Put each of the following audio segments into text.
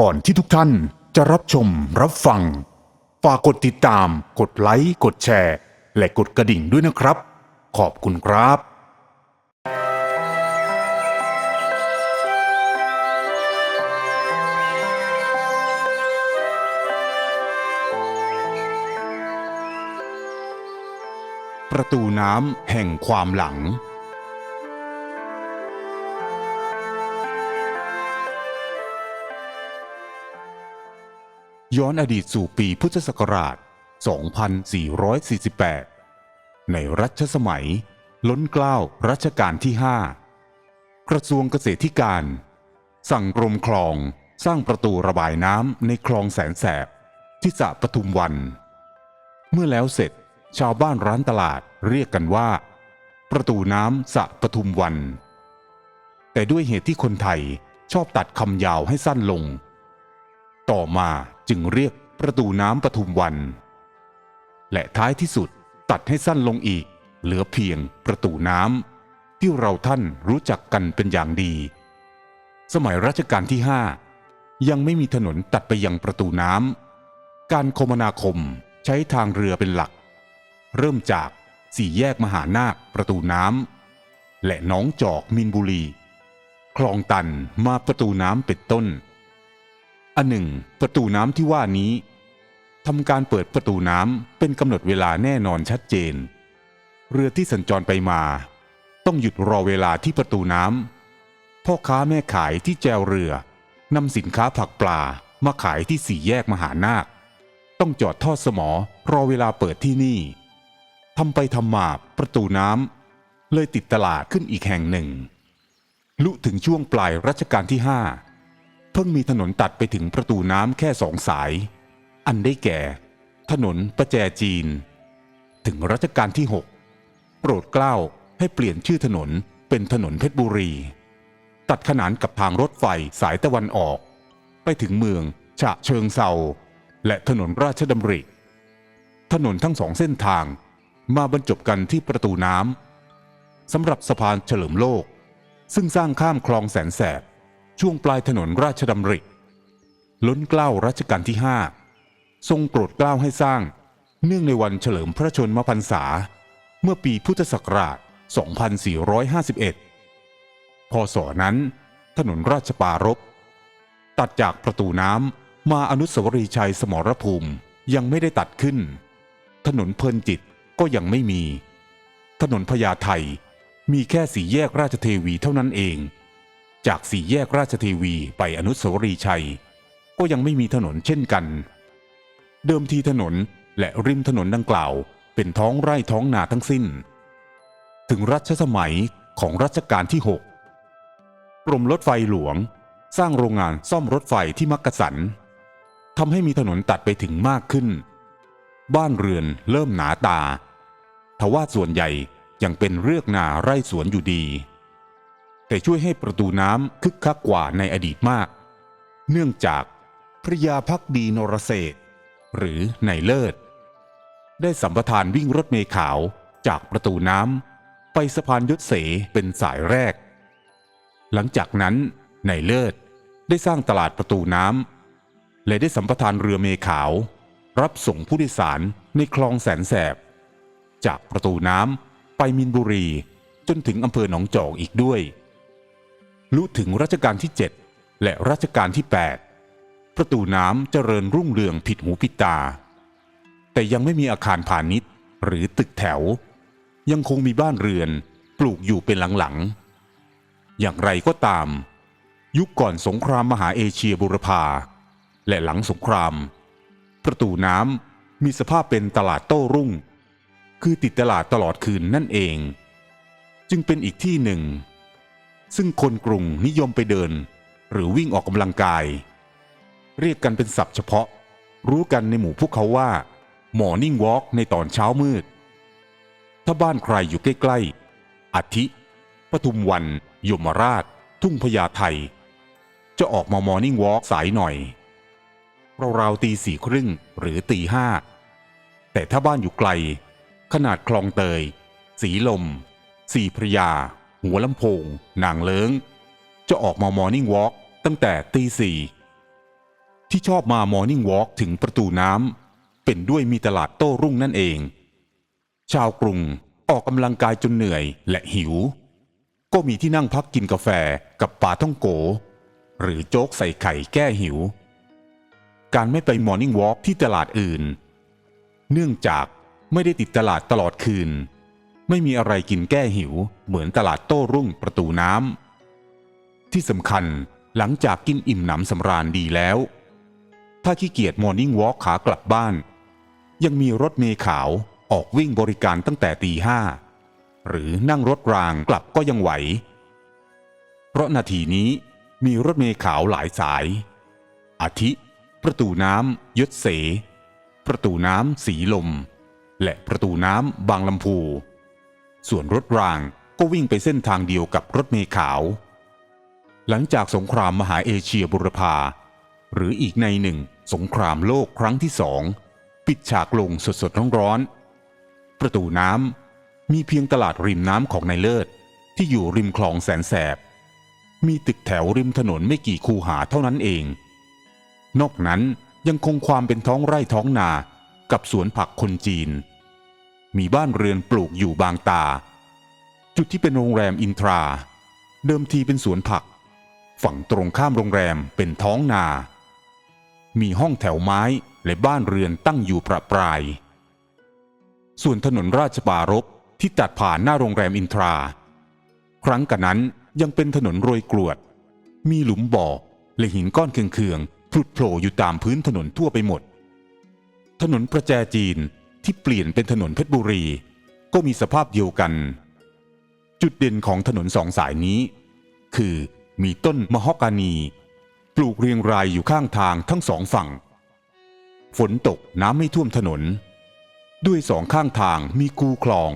ก่อนที่ทุกท่านจะรับชมรับฟัง ฝากกดติดตาม กดไลค์ กดแชร์ และกดกระดิ่งด้วยนะครับ ขอบคุณครับ ประตูน้ำแห่งความหลัง ย้อนอดีตสู่ปีพุทธศักราช 2448 ในรัชสมัย ล้นเกล้ารัชกาลที่ 5 กระทรวงเกษตรที่การ สั่งกรมคลองสร้างประตูระบายน้ำในคลองแสนแสบที่สระปทุมวัน เมื่อแล้วเสร็จชาวบ้านร้านตลาดเรียกกันว่า ประตูน้ำสระปทุมวัน แต่ด้วยเหตุที่คนไทยชอบตัดคำยาวให้สั้นลง ต่อมาจึงเรียกประตูน้ำปทุมวัน และท้ายที่สุดตัดให้สั้นลงอีก เหลือเพียงประตูน้ำที่เราท่านรู้จักกันเป็นอย่างดี สมัยรัชกาลที่5ยังไม่มีถนนตัดไปยังประตูน้ำการคมนาคมใช้ทางเรือเป็นหลัก เริ่มจากสี่แยกมหานาคประตูน้ำและหน้องจอกมินบุรี คลองตันมาประตูน้ำเป็นต้น อันหนึ่ง ประตูน้ำที่ว่านี้ทำการเปิดประตูน้ำเป็นกำหนดเวลาแน่นอนชัดเจน เรือที่สัญจรไปมา ต้องหยุดรอเวลาที่ประตูน้ำพ่อค้าแม่ขายที่แจวเรือนำสินค้าผักปลามาขายที่สี่แยกมหานาค ต้องจอดทอดสมอรอเวลาเปิดที่นี่ทำไปทำมาประตูน้ำเลยติดตลาดขึ้นอีกแห่งหนึ่ง ลุถึงช่วงปลายรัชกาลที่ห้า เพิ่งมีถนนตัดไปถึงประตูน้ำแค่สองสาย อันได้แก่ ถนนประแจจีน ถึงรัชกาลที่ 6 โปรดเกล้าให้เปลี่ยนชื่อถนนเป็นถนนเพชรบุรี ตัดขนานกับทางรถไฟสายตะวันออก ไปถึงเมืองฉะเชิงเซาและถนนราชดำริ ถนนทั้งสองเส้นทางมาบรรจบกันที่ประตูน้ำสำหรับสะพานเฉลิมโลก ซึ่งสร้างข้ามคลองแสนแสบ ช่วงปลายถนนราชดำริ ล้นเกล้ารัชกาลที่5ทรงโปรดเกล้าให้สร้าง เนื่องในวันเฉลิมพระชนมพรรษา เมื่อปีพุทธศักราช 2451 พศนั้น ถนนราชปารบตัดจากประตูน้ำมาอนุสาวรีย์ชัยสมรภูมิยังไม่ได้ตัดขึ้น ถนนเพลินจิตก็ยังไม่มี ถนนพญาไทมีแค่สี่แยกราชเทวีเท่านั้นเอง จากสี่แยกราชเทวีไปอนุสาวรีย์ชัย ก็ยังไม่มีถนนเช่นกัน เดิมทีถนนและริมถนนดังกล่าว เป็นท้องไร่ท้องนาทั้งสิ้น ถึงรัชสมัยของรัชกาลที่ 6กรมรถไฟหลวง สร้างโรงงานซ่อมรถไฟที่มักกะสันทำให้มีถนนตัดไปถึงมากขึ้น บ้านเรือนเริ่มหนาตาทว่าส่วนใหญ่ยังเป็นเรือกนาไร่สวนอยู่ดี แต่ช่วยให้ประตูน้ำคึกคักกว่าในอดีตมาก เนื่องจากพระยาพักดีนรเศรษฐ์หรือนายเลิศ ได้สัมปทานวิ่งรถเมล์ขาวจากประตูน้ำไปสะพานยศเสเป็นสายแรก หลังจากนั้นนายเลิศได้สร้างตลาดประตูน้ำและได้สัมปทานเรือเมล์ขาว รับส่งผู้โดยสารในคลองแสนแสบ จากประตูน้ำไปมินบุรีจนถึงอำเภอหนองจอกอีกด้วย ลุถึงรัชกาลที่ 7 และรัชกาลที่ 8 ประตูน้ำเจริญรุ่งเรืองผิดหูผิดตา แต่ยังไม่มีอาคารพาณิชย์หรือตึกแถว ยังคงมีบ้านเรือนปลูกอยู่เป็นหลังๆ อย่างไรก็ตาม ยุคก่อนสงครามมหาเอเชียบุรพาและหลังสงคราม ประตูน้ำมีสภาพเป็นตลาดโต้รุ่ง คือติดตลาดตลอดคืนนั่นเอง จึงเป็นอีกที่หนึ่ง ซึ่งคนกรุงนิยมไปเดิน หรือวิ่งออกกำลังกาย เรียกกันเป็นศัพท์เฉพาะ รู้กันในหมู่พวกเขาว่า Morning Walk ในตอนเช้ามืด ถ้าบ้านใครอยู่ใกล้ๆอาทิปทุมวัน ยมราช ทุ่งพญาไทจะออกมามอร์นิ่งวอล์กสายหน่อยราวๆตีสี่ครึ่งหรือตีห้าแต่ถ้าบ้านอยู่ไกล ขนาดคลองเตย สีลม สีพระยา หัวลำโพงนางเลิง จะออกมามอร์นิ่งวอล์กตั้งแต่ตีสี่ที่ชอบมามอร์นิ่งวอล์กถึงประตูน้ำเป็นด้วยมีตลาดโต้รุ่งนั่นเอง ชาวกรุงออกกำลังกายจนเหนื่อยและหิว ก็มีที่นั่งพักกินกาแฟกับปลาท่องโก หรือโจ๊กใส่ไข่แก้หิว การไม่ไปมอร์นิ่งวอล์กที่ตลาดอื่น เนื่องจากไม่ได้ติดตลาดตลอดคืน ไม่มีอะไรกินแก้หิว เหมือนตลาดโต้รุ่งประตูน้ำที่สำคัญหลังจากกินอิ่มหนำสำราญดีแล้ว ถ้าขี้เกียจมอร์นิ่งวอล์กขากลับบ้าน ยังมีรถเมล์ขาวออกวิ่งบริการตั้งแต่ตีห้าหรือนั่งรถรางกลับก็ยังไหว เพราะนาทีนี้มีรถเมล์ขาวหลายสาย อาทิ ประตูน้ำยศเส ประตูน้ำสีลม และประตูน้ำบางลำพู ส่วนรถรางก็วิ่งไปเส้นทางเดียวกับรถเมล์ขาว หลังจากสงครามมหาเอเชียบุรพา หรืออีกในหนึ่งสงครามโลกครั้งที่สอง ปิดฉากลงสดๆร้อนๆประตูน้ำมีเพียงตลาดริมน้ำของนายเลิศ ที่อยู่ริมคลองแสนแสบ มีตึกแถวริมถนนไม่กี่คูหาเท่านั้นเอง นอกนั้นยังคงความเป็นท้องไร่ท้องนากับสวนผักคนจีน มีบ้านเรือนปลูกอยู่บางตา จุดที่เป็นโรงแรมอินทรา เดิมทีเป็นสวนผัก ฝั่งตรงข้ามโรงแรมเป็นท้องนา มีห้องแถวไม้และบ้านเรือนตั้งอยู่ประปราย ส่วนถนนราชปารบที่ตัดผ่านหน้าโรงแรมอินทรา ครั้งกันนั้นยังเป็นถนนโรยกรวด มีหลุมบ่อและหินก้อนเคืองๆพลุดโผล่อยู่ตามพื้นถนนทั่วไปหมด ถนนประแจจีน ที่เปลี่ยนเป็นถนนเพชรบุรี ก็มีสภาพเดียวกัน จุดเด่นของถนนสองสายนี้ คือมีต้นมะฮอกกานี ปลูกเรียงรายอยู่ข้างทางทั้งสองฝั่ง ฝนตกน้ำไม่ท่วมถนน ด้วยสองข้างทางมีคูคลอง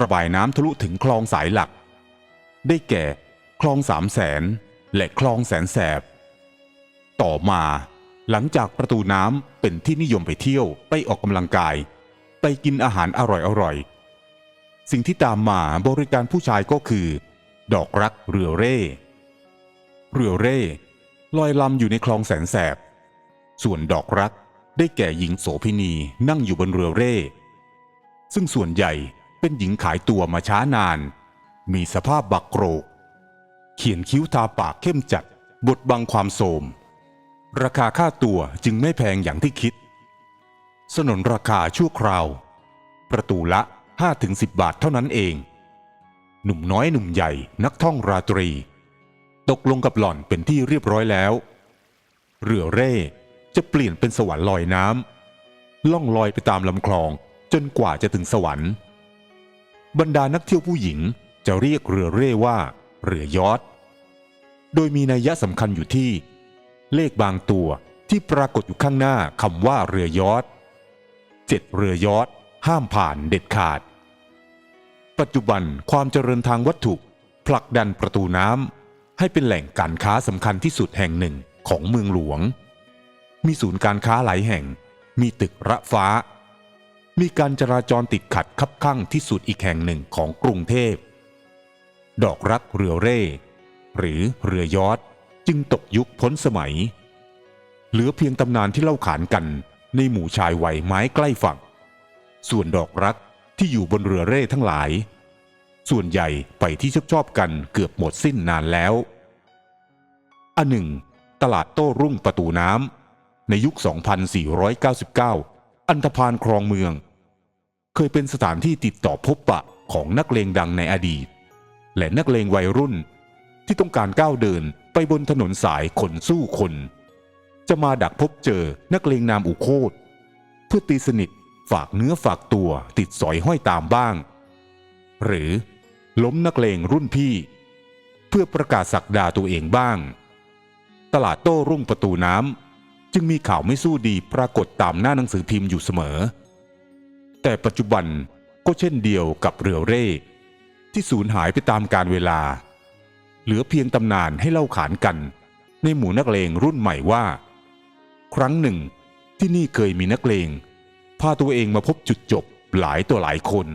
ระบายน้ำทะลุถึงคลองสายหลัก ได้แก่คลองสามแสนและคลองแสนแสบ ต่อมาหลังจากประตูน้ำเป็นที่นิยมไปเที่ยวไปออกกำลังกาย ไปกินอาหารอร่อยๆ สิ่งที่ตามมาบริการผู้ชายก็คือ ดอกรักเรือเร่ เรือเร่ ลอยลำอยู่ในคลองแสนแสบ ส่วนดอกรักได้แก่หญิงโสพินีนั่งอยู่บนเรือเร่ ซึ่งส่วนใหญ่เป็นหญิงขายตัวมาช้านาน มีสภาพบักโกรก เขียนคิ้วทาปากเข้มจัดบทบังความโสม ราคาค่าตัวจึงไม่แพงอย่างที่คิด สนนราคาชั่วคราว ประตูละ 5-10 บาทเท่านั้นเอง หนุ่มน้อยหนุ่มใหญ่นักท่องราตรี ตกลงกับหล่อนเป็นที่เรียบร้อยแล้ว เรือเร่จะเปลี่ยนเป็นสวรรค์ลอยน้ำล่องลอยไปตามลำคลองจนกว่าจะถึงสวรรค์ บรรดานักเที่ยวผู้หญิงจะเรียกเรือเร่ว่า เรือยอทโดยมีนัยยะสำคัญอยู่ที่ เลขบางตัวที่ปรากฏอยู่ข้างหน้าคำว่าเรือยอท เจ็ดเรือยอทห้ามผ่านเด็ดขาด ปัจจุบันความเจริญทางวัตถุผลักดันประตูน้ำให้เป็นแหล่งการค้าสำคัญที่สุดแห่งหนึ่งของเมืองหลวง มีศูนย์การค้าหลายแห่ง มีตึกระฟ้า มีการจราจรติดขัดคับข้างที่สุดอีกแห่งหนึ่งของกรุงเทพ ดอกรักเรือเร่ หรือเรือยอทจึงตกยุคพ้นสมัย เหลือเพียงตำนานที่เล่าขานกัน ในหมู่ชายวัยไม้ใกล้ฝั่ง ส่วนดอกรักที่อยู่บนเรือเร่ทั้งหลาย ส่วนใหญ่ไปที่ชอบชอบๆกันเกือบหมดสิ้นนานแล้ว อันหนึ่ง ตลาดโต้รุ่งประตูน้ำในยุค 2499 อันธพาลครองเมือง เคยเป็นสถานที่ติดต่อพบปะของนักเลงดังในอดีต และนักเลงวัยรุ่นที่ต้องการก้าวเดินไปบนถนนสายคนสู้คน จะมาดักพบเจอนักเลงนามอุโคตเพื่อตีสนิทฝากเนื้อฝากตัวติดสอยห้อยตามบ้าง หรือล้มนักเลงรุ่นพี่ เพื่อประกาศสักดาตัวเองบ้าง ตลาดโต้รุ่งประตูน้ำจึงมีข่าวไม่สู้ดีปรากฏตามหน้าหนังสือพิมพ์อยู่เสมอ แต่ปัจจุบันก็เช่นเดียวกับเรือเร่ที่สูญหายไปตามกาลเวลา เหลือเพียงตำนานให้เล่าขานกัน ในหมู่นักเลงรุ่นใหม่ว่า ครั้งหนึ่ง ที่นี่เคยมีนักเลงพาตัวเองมาพบจุดจบหลายตัวหลายคน